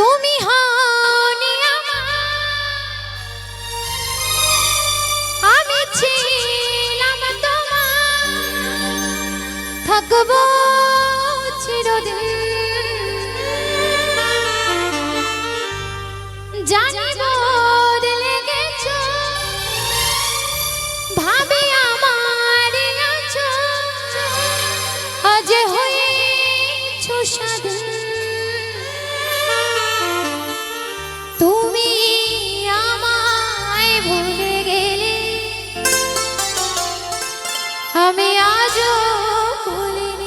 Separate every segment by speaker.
Speaker 1: তুমি হওনি আমি ছিলাম তোমার। থাকব চিরদিন। জানি বদলে গেছো। ভাবি আমার আজ হয়েছো স্বাধীন আমি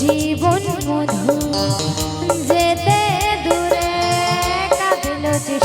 Speaker 1: জীবন মধু যেতে দূরে কাঁদল যে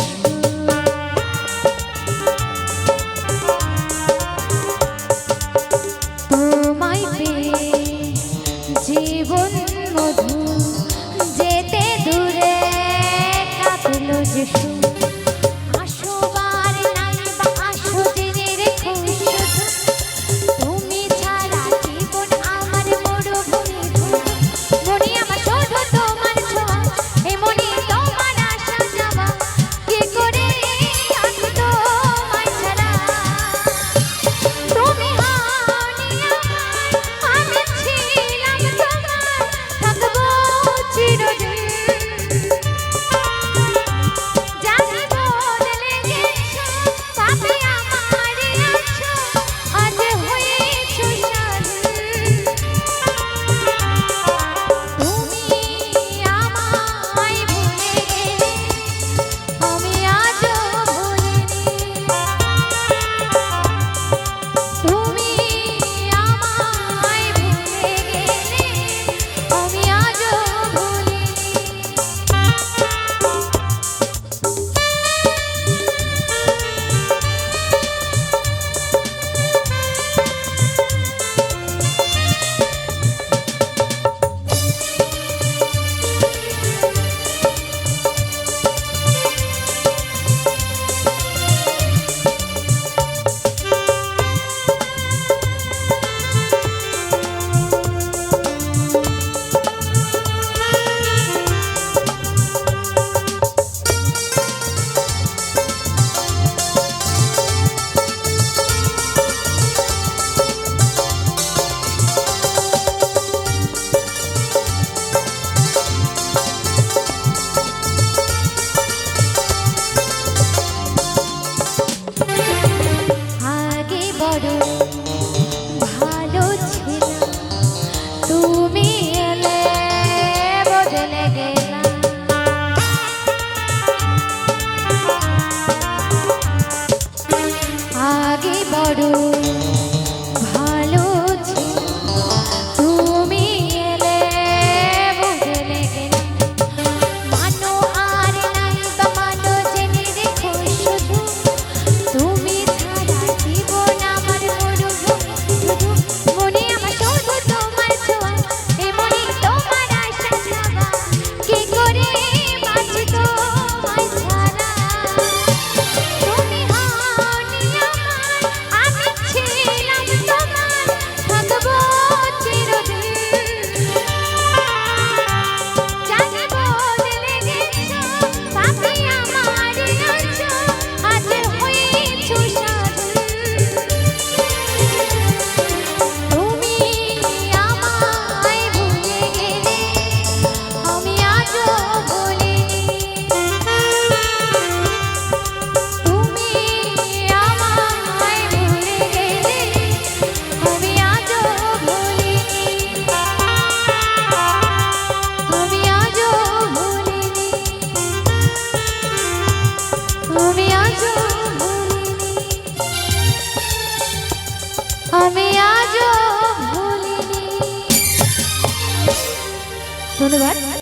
Speaker 1: ধন্যবাদ।